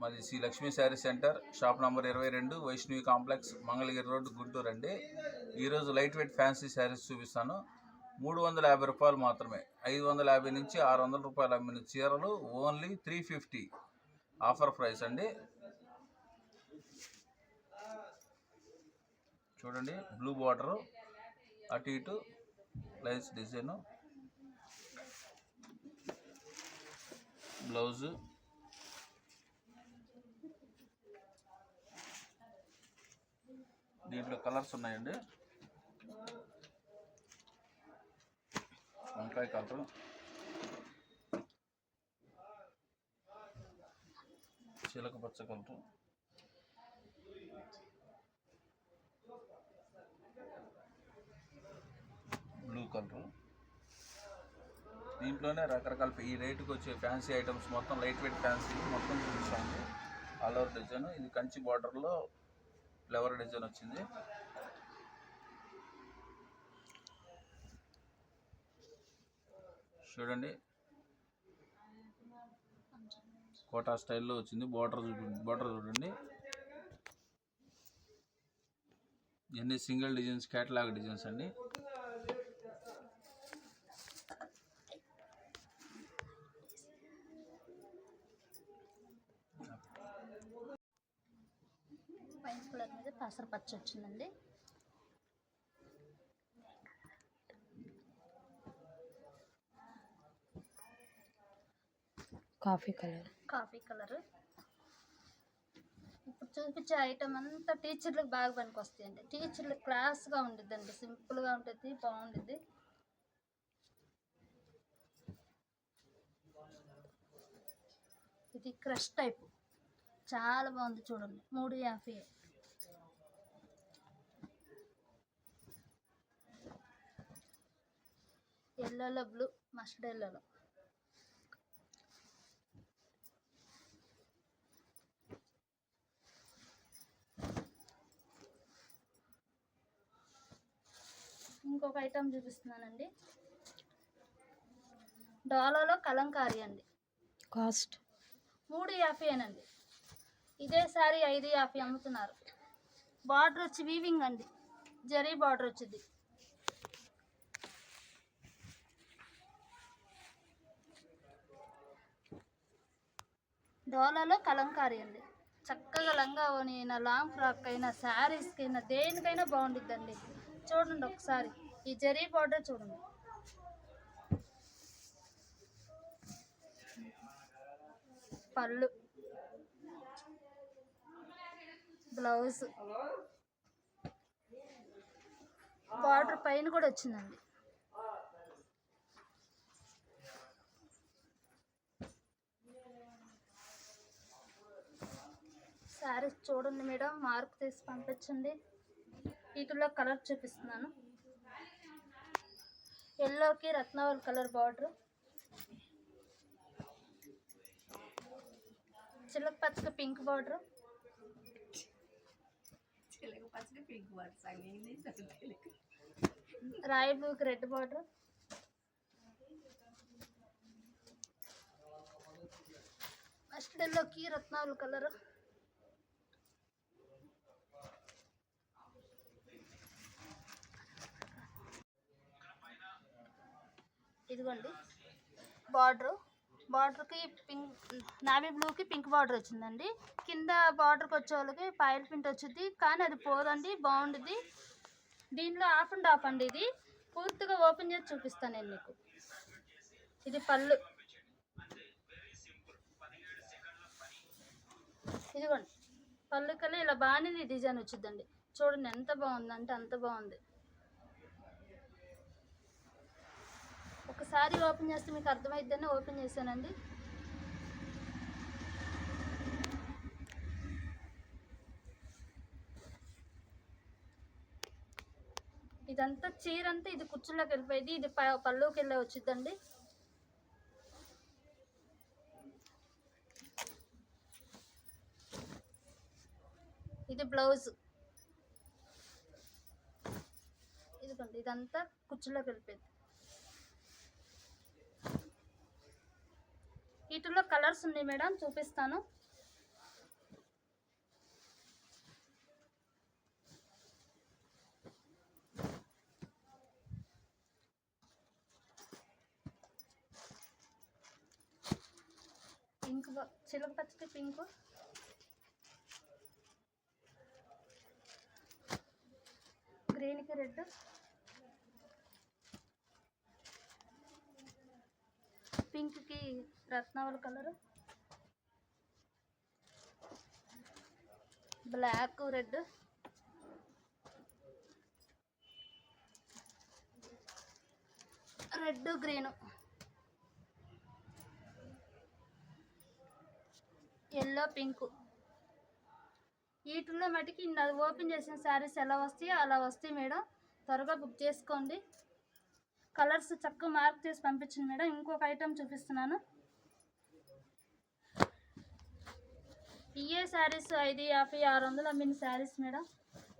మాది Sri Lakshmi saree centre shop number ఇరవై రెండు వైష్ణవి కాంప్లెక్స్ మంగళగిరి రోడ్ గుంటూరు అండి ఈరోజు లైట్ వెయిట్ ఫ్యాన్సీ శారీస్ చూపిస్తాను. మూడు వందల యాభై రూపాయలు మాత్రమే. ఐదు వందల యాభై నుంచి ఆరు వందల రూపాయలు అమ్మిన చీరలు only three fifty. Offer price అండి. చూడండి బ్లూ బార్డరు అటు ఇటు లైన్స్ డిజైను బ్లౌజు. దీంట్లో కలర్స్ ఉన్నాయండి. వంకాయ కలర్ చిలక పచ్చ కలర్ బ్లూ కలర్ దీంట్లోనే రకరకాల ఈ రేటుకి వచ్చే ఫ్యాన్సీ ఐటమ్స్ మొత్తం లైట్ వెయిట్ ఫ్యాన్సీ మొత్తం చూపిస్తాము ఆల్ ఓవర్ డిజైన్ ఇది కంచి బార్డర్లో ఫ్లవర్ డిజైన్ వచ్చింది. చూడండి. కోటా స్టైల్లో వచ్చింది. బార్డర్ బార్డర్ చూడండి. ఇవన్నీ సింగిల్ డిజైన్స్ క్యాటలాగ్ డిజైన్స్ అండి. వైన్ కలర్ మీద పెసర పచ్చ వచ్చిందండి. Coffee colour. Coffee colour. ఇప్పుడు చూపించే ఐటమ్ అంతా టీచర్లకు బాగా పనికి వస్తాయండి టీచర్లు క్లాస్గా ఉండిద్దండి. సింపుల్గా ఉంటుంది బాగుంటుంది ఇది క్రష్ టైప్. చాలా బాగుంది చూడండి. మూడు యాభై. ఎల్లోలో బ్లూ మస్టర్డ్ ఎల్లోలో. ఇంకొక ఐటమ్ చూపిస్తున్నానండి. డాలాలో కలంకారీ అండి. కాస్ట్? మూడు యాభైనండి ఇదే సారీ ఐదు యాభై అమ్ముతున్నారు. బార్డర్ వచ్చి వీవింగ్ అండి. జరీ బార్డర్ వచ్చింది. డోలాలో కలంకారీ అండి చక్కగా లంగా అయినా లాంగ్ ఫ్రాక్ అయినా శారీస్కి అయినా దేనికైనా బాగుండిద్దండి. చూడండి ఒకసారి. ఈ జరీ బార్డర్ చూడండి. పళ్ళు. బ్లౌజ్. బార్డర్ పైన కూడా వచ్చిందండి. శారీస్ చూడండి మేడం మార్క్ తీసి పంపించండి. వీటిలో కలర్ చూపిస్తున్నాను. ఎల్లోకి రత్నావళి కలర్ బార్డర్. చిలక పచ్చకి పింక్ బార్డర్. రాయి బ్లూకి రెడ్ బార్డర్. మస్టర్డ్ ఎల్లోకి రత్నావళి కలర్. ఇదిగోండి. బార్డర్. బార్డర్కి పింక్ నావీ బ్లూకి పింక్ బార్డర్ వచ్చిందండి. కింద బార్డర్కి వచ్చే వాళ్ళకి పాయల్ పింట్ వచ్చింది. కానీ అది పోదండి బాగుంటుంది దీనిలో ఆఫ్ అండ్ ఆఫ్ అండి ఇది. పూర్తిగా ఓపెన్ చేసి చూపిస్తాను నేను మీకు. ఇది పళ్ళు. ఇదిగోండి. పళ్ళు కన్నా ఇలా బాగానే డిజైన్ వచ్చిందండి. చూడండి ఎంత బాగుందంటే అంత బాగుంది. ఒకసారి ఓపెన్ చేస్తే మీకు అర్థమైద్దని ఓపెన్ చేశానండి. ఇదంతా చీర అంతా ఇది కుర్చీలోకి వెళ్ళిపోయింది ఇది ప- పళ్ళుకి వెళ్ళే వచ్చిందండి ఇది బ్లౌజ్. ఇదిగోండి ఇదంతా కుర్చీలోకి వెళ్ళిపోయింది. వీటిలో కలర్స్ ఉన్నాయి మేడం చూపిస్తాను. పింక్ చిలక పచ్చడి పింక్. గ్రీన్కి రెడ్. పింక్కి రత్నావళ colour. Black red. Red green. Yellow pink. వీటిలో మటుకి ఓపెన్ చేసిన శారీస్ ఎలా వస్తాయో అలా వస్తాయి మేడం. త్వరగా బుక్ చేసుకోండి. కలర్స్ చక్కగా మార్క్ చేసి పంపించండి మేడం. ఇంకొక ఐటెం చూపిస్తున్నాను. ఇయే శారీస్ ఐదు యాభై ఆరు వందలు అమ్మిన శారీస్ మేడం.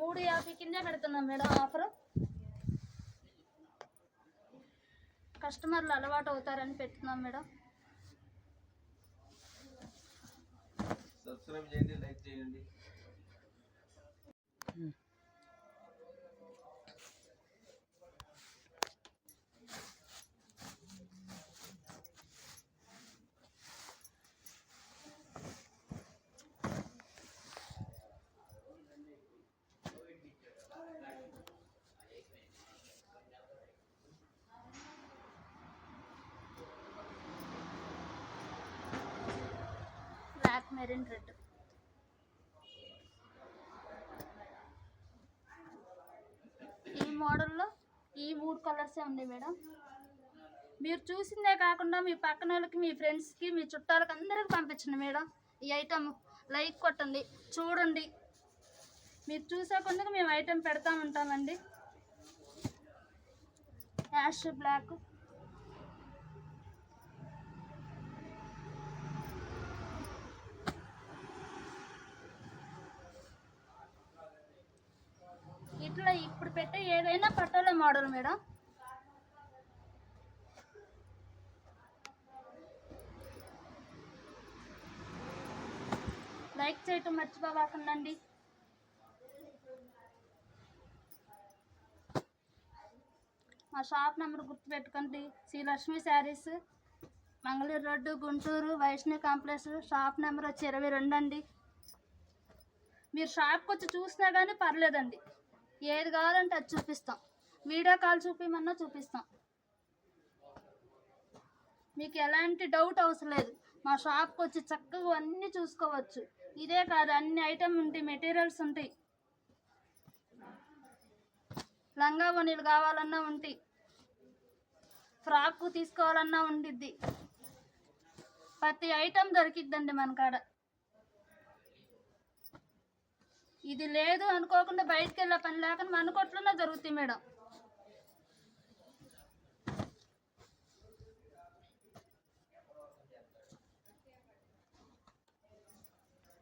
మూడు యాభై కిందే పెడుతున్నాం మేడం ఆఫర్ కస్టమర్లు అలవాటు అవుతారని పెడుతున్నాం మేడం. సబ్స్క్రైబ్ చేయండి లైక్ చేయండి బ్లాక్ మెరిన్ రెడ్. ఈ మోడల్లో ఈ మూడు కలర్సే ఉన్నాయి మేడం. మీరు చూసిందే కాకుండా మీ పక్కన వాళ్ళకి మీ ఫ్రెండ్స్కి మీ చుట్టాలకి అందరికి పంపించండి మేడం. ఈ ఐటమ్ లైక్ కొట్టండి చూడండి. మీరు చూసే మేము ఐటెం పెడతా ఉంటామండి యాష్ బ్లాక్. లో ఇప్పుడు పెట్టే ఏదైనా పట్టాల మోడల్ మేడం. లైక్ చేయటం మర్చిపోకండి మా షాప్ నెంబర్ గుర్తుపెట్టుకోండి. Sri Lakshmi sarees Mangalore road Guntur Vaishnavi complex shop number వచ్చి ఇరవై రెండు అండి. మీరు షాప్కి వచ్చి చూసినా కానీ పర్లేదండి. ఏది కావాలంటే అది చూపిస్తాం. వీడియో కాల్ చూపించమన్నా చూపిస్తాం. మీకు ఎలాంటి డౌట్ అవసరం లేదు. మా షాప్కి వచ్చి చక్కగా అన్నీ చూసుకోవచ్చు. ఇదే కాదు అన్ని ఐటమ్ ఉంటాయి మెటీరియల్స్ ఉంటాయి. లంగా వనీలు కావాలన్నా ఉంటాయి. ఫ్రాక్ తీసుకోవాలన్నా ఉండిద్ది. ప్రతి ఐటమ్ దొరికిద్దండి మన కాడ. ఇది లేదు అనుకోకుండా బయటికి వెళ్ళే పని లేకుండా మన కొట్లోనే జరుగుతాయి మేడం.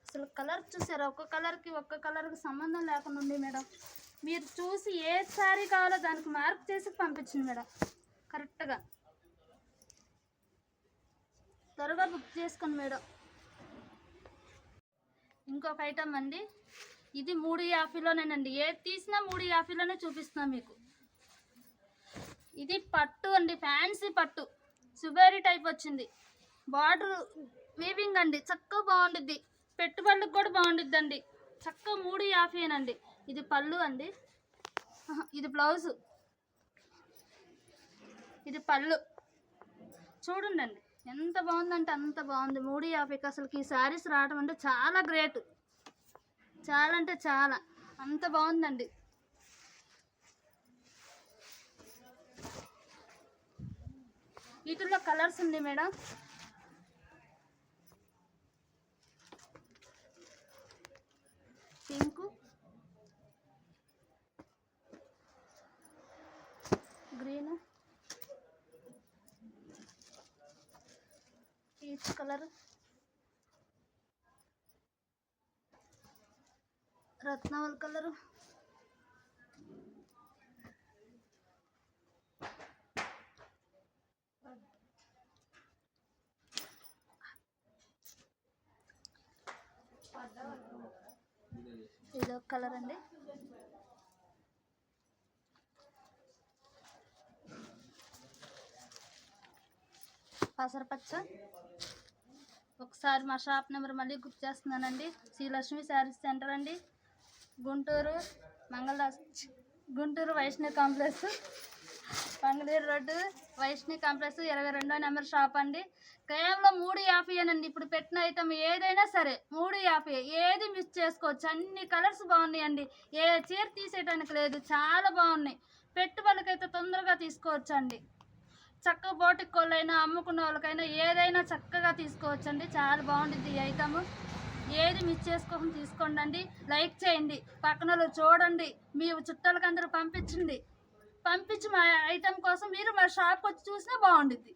అసలు కలర్ చూసారా? ఒక్క కలర్కి ఒక్క కలర్కి సంబంధం లేకుండా ఉంది మేడం. మీరు చూసి ఏ శారీ కావాలో దానికి మార్క్ చేసి పంపించండి మేడం. కరెక్ట్గా త్వరగా బుక్ చేసుకోండి మేడం. ఇంకొక ఐటమ్ అండి. ఇది మూడు యాభైలోనేనండి ఏది తీసినా మూడు యాభైలోనే చూపిస్తున్నా మీకు. ఇది పట్టు అండి ఫ్యాన్సీ పట్టు. సుబేరి టైప్ వచ్చింది. బార్డర్ వీవింగ్ అండి చక్కగా బాగుండిద్ది. పెట్టుబడులకు కూడా బాగుండిద్దండి. చక్కగా మూడు యాభైనండి ఇది పళ్ళు అండి. ఇది బ్లౌజు. ఇది పళ్ళు. చూడండి అండి ఎంత బాగుందంటే అంత బాగుంది. మూడు యాభైకి అసలుకి ఈ శారీస్ రావడం అంటే చాలా గ్రేట్. చాలా అంటే చాలా. అంత బాగుందండి. వీటిల్లో కలర్స్ ఉంది madam. Pink. Green. Peach colour. రత్నావల్ colour. ఒక కలర్ అండి. పసరపచ్చ ఒకసారి మా షాప్ నెంబర్ మళ్ళీ గుర్తు చేస్తున్నానండి. శ్రీలక్ష్మి శారీస్ సెంటర్ అండి. Guntur Mangaldas Guntur Vaishnavi complex Mangalagiri road Vaishnavi complex ఇరవై రెండో నెంబర్ షాప్ అండి. కేవలం మూడు యాభైనండి ఇప్పుడు పెట్టిన ఐటమ్ ఏదైనా సరే మూడు యాభై ఏది మిస్ చేసుకోవచ్చు? అన్ని కలర్స్ బాగున్నాయండి. ఏ చీర తీసేయడానికి లేదు. చాలా బాగున్నాయి. పెట్టుబడికైతే తొందరగా తీసుకోవచ్చు అండి చక్కగా బోటిక్ కోళ్ళైనా అమ్ముకున్న వాళ్ళకైనా ఏదైనా చక్కగా తీసుకోవచ్చండి. చాలా బాగుంటుంది ఈ ఐటమ్ ఏది మిస్ చేసుకోకుండా తీసుకోండి అండి లైక్ చేయండి. పక్కన చూడండి. మీ చుట్టాలకు అందరూ పంపించండి పంపించి మా ఐటెం కోసం మీరు మా షాప్కి వచ్చి చూసినా బాగుండిద్ది.